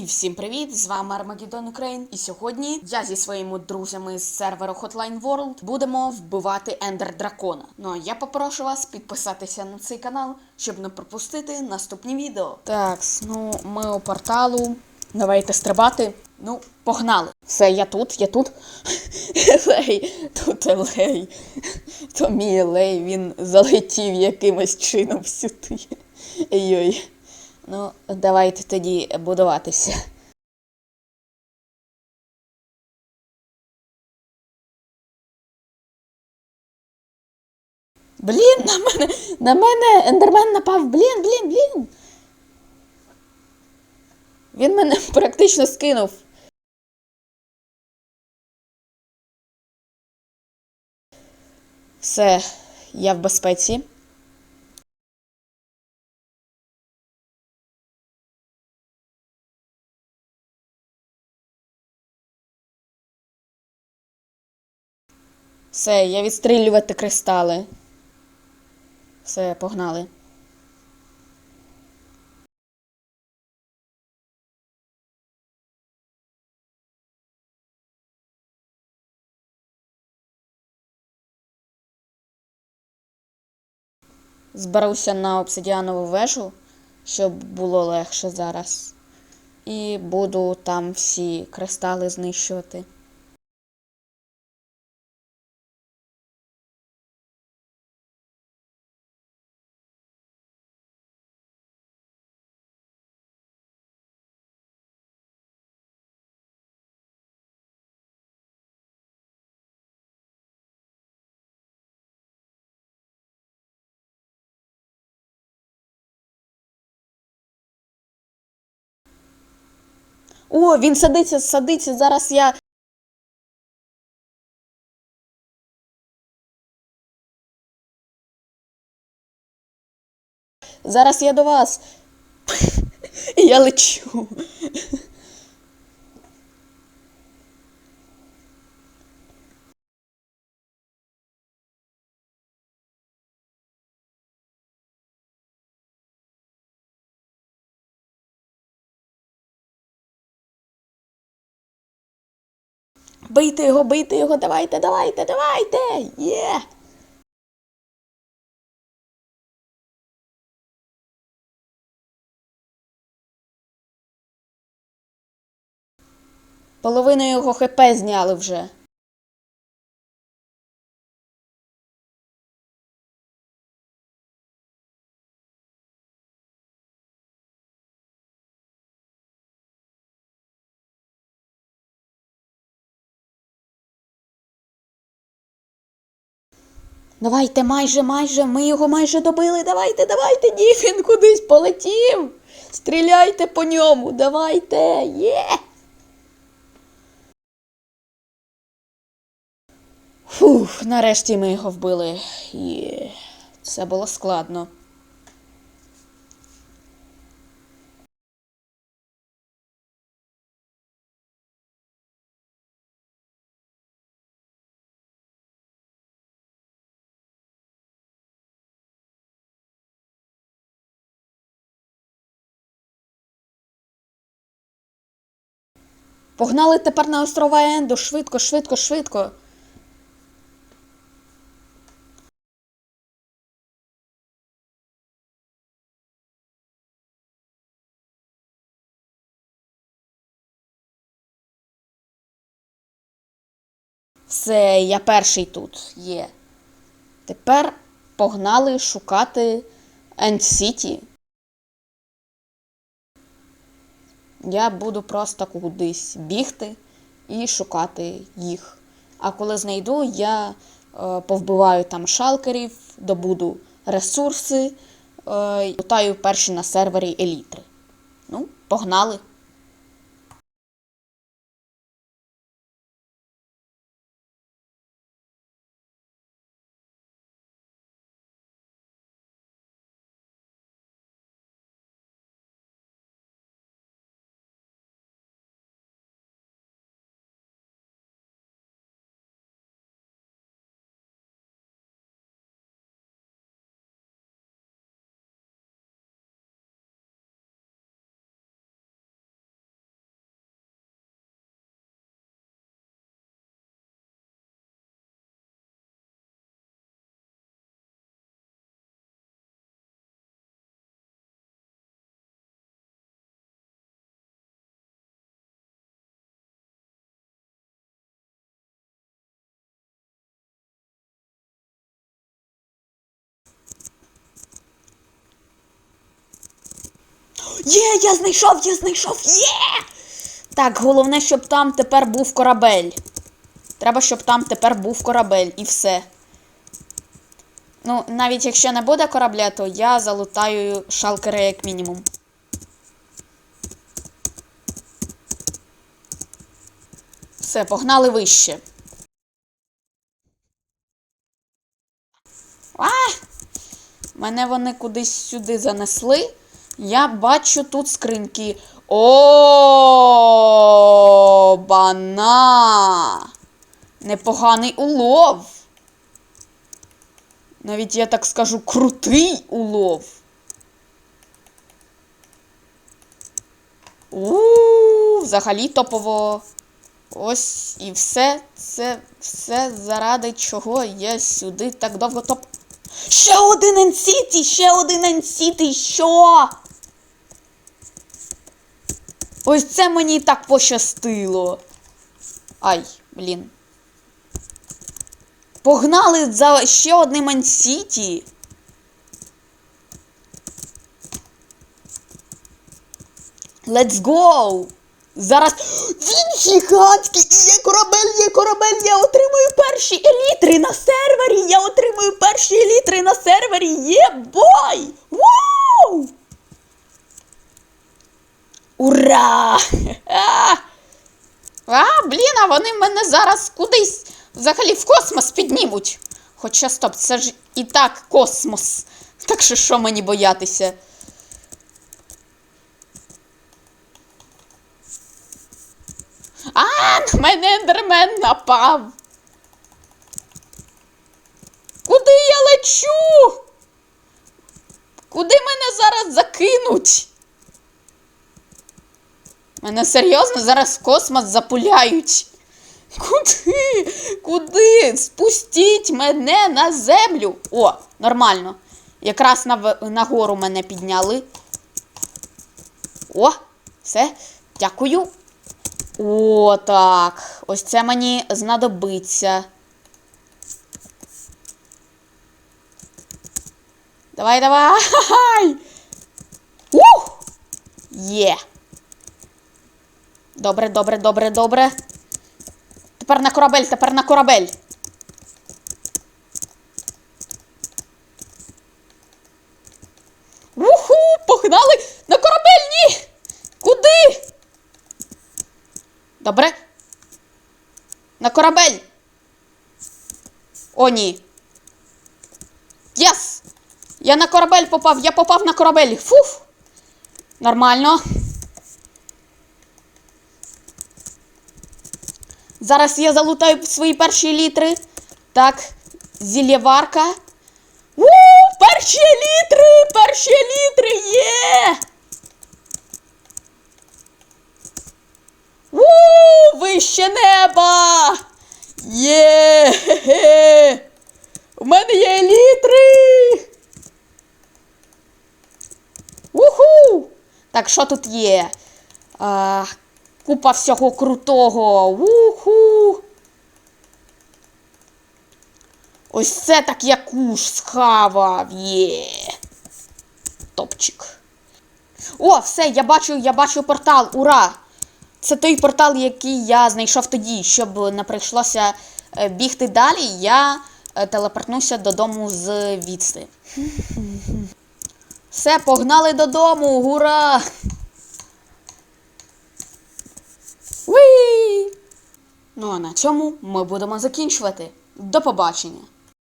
І всім привіт! З вами Армагеддон Україн. І сьогодні я зі своїми друзями з серверу Hotline World будемо вбивати Ендер Дракона. Ну а я попрошу вас підписатися на цей канал, щоб не пропустити наступні відео. Так, ну ми у порталу. Давайте стрибати. Ну, погнали. Все, я тут, я тут. Елей, тут Елей. То мій Елей, він залетів якимось чином сюди. Йой. Ну, давайте тоді будуватися. Блін, на мене, на мене ендермен напав. Блін, блін, блін. Він мене практично скинув. Все, я в безпеці. Все, я відстрілювати кристали. Все, погнали. Зберуся на обсидіанову вежу, щоб було легше зараз. І буду там всі кристали знищувати. О, він садиться, садиться. Зараз я. Зараз я до вас. Я лечу. Бийте його, бийте його, давайте, давайте, давайте. Є. Половину його ХП зняли вже. Давайте майже, майже, ми його майже добили. Давайте, давайте, ні, він кудись полетів. Стріляйте по ньому, давайте. Є. Фух, нарешті ми його вбили. Є. Це було складно. Погнали тепер на острова Енду. Швидко, швидко, швидко. Все, я перший тут є. Тепер погнали шукати Енд Сіті. Я буду просто кудись бігти і шукати їх. А коли знайду, я е, повбиваю там шалкерів, добуду ресурси, е, лутаю перші на сервері елітри. Ну, погнали! Є, я знайшов, я знайшов, є! Так, головне, щоб там тепер був корабель. Треба, щоб там тепер був корабель і все. Ну, навіть якщо не буде корабля, то я залутаю шалкери як мінімум. Все, погнали вище. А! Мене вони кудись сюди занесли. Я бачу тут скриньки. О, бана! Непоганий улов. Навіть я так скажу, крутий улов. У, взагалі топово. Ось і все це все заради чого я сюди так довго топ. Ще один енсіті! Ще один енсіті! Що? Ось це мені так пощастило. Ай, блін. Погнали за ще одним енсіті. Let's go! Зараз. Він гігантський! Є корабель, є корабель! Я отримую перші елітри на сервері! Я отримую перші елітри на сервері! Є бой! Ура! А, блін, а вони мене зараз кудись взагалі в космос піднімуть. Хоча стоп, це ж і так космос. Так що що мені боятися? А, мене ендермен напав. Куди я лечу? Куди мене зараз закинуть? Мене серйозно зараз в космос запуляють. Куди? Куди? Спустіть мене на землю. О, нормально. Якраз на, гору мене підняли. О, все, дякую. О, так. Ось це мені знадобиться. Давай, давай! Ух! Є. Добре, добре, добре, добре. Тепер на корабель, тепер на корабель. Уху! Погнали! На корабель, ні! Куди? Добре. На корабель. О, ні. Єс! Я на корабель попав, я попав на корабель. Фуф. Нормально. Зараз я залутаю свої перші літри. Так, зілєварка. У, перші літри! Перші літри є! У, вище неба! Є! Хе-хе! У мене є літри! Уху! Так, що тут є? А, купа всього крутого. Уху! Ось це так я куш схавав. Є. Топчик. О, все, я бачу, я бачу портал. Ура! Це той портал, який я знайшов тоді, щоб не прийшлося е, бігти далі, я е, телепортнуся додому з відси. Все, погнали додому, гура! Уі! Ну а на цьому ми будемо закінчувати. До побачення!